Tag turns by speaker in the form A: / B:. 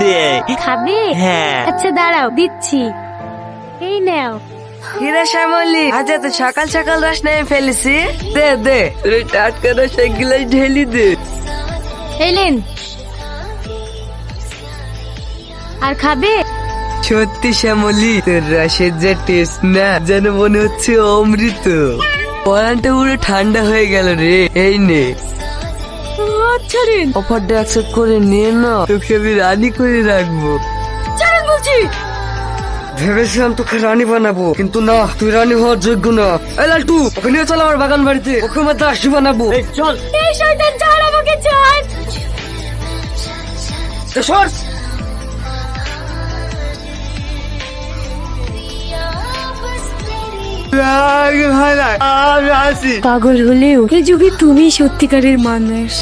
A: দে
B: খাবে?
A: হ্যাঁ।
B: আচ্ছা দাঁড়াও দিচ্ছি। এই নাও।
C: হিরা শ্যামলি আজ এত সকাল সকাল রস নেমে ফেলেছি। দে দে। টাটকা রস এক গ্লাস ঢেলি দে।
B: এলেন আর খাবে?
C: সত্যি শ্যামলি তোর রসের যে টেস্ট না যেন মনে হচ্ছে অমৃত। পরানটা পুরো ঠান্ডা হয়ে গেল রে এই নে।
B: ছাড়েন।
C: অফারটা অ্যাকসেপ্ট করে নে না তোকে আমি রানী করে রাখব।
B: ছাড়েন বলছি।
C: ভেবেছিলাম তোকে রানী বানাবো কিন্তু না তুই রানী হওয়ার যোগ্য না। এই লালটু ওকে নিয়ে চল আমার বাগান বাড়িতে। ওকে আমার দাসী বানাবো। চল।
B: এই শয়তান ছাড় আমাকে ছাড়
C: সর!
B: পাগল হলেও এই যুগে তুমি সত্যিকারের মানুষ।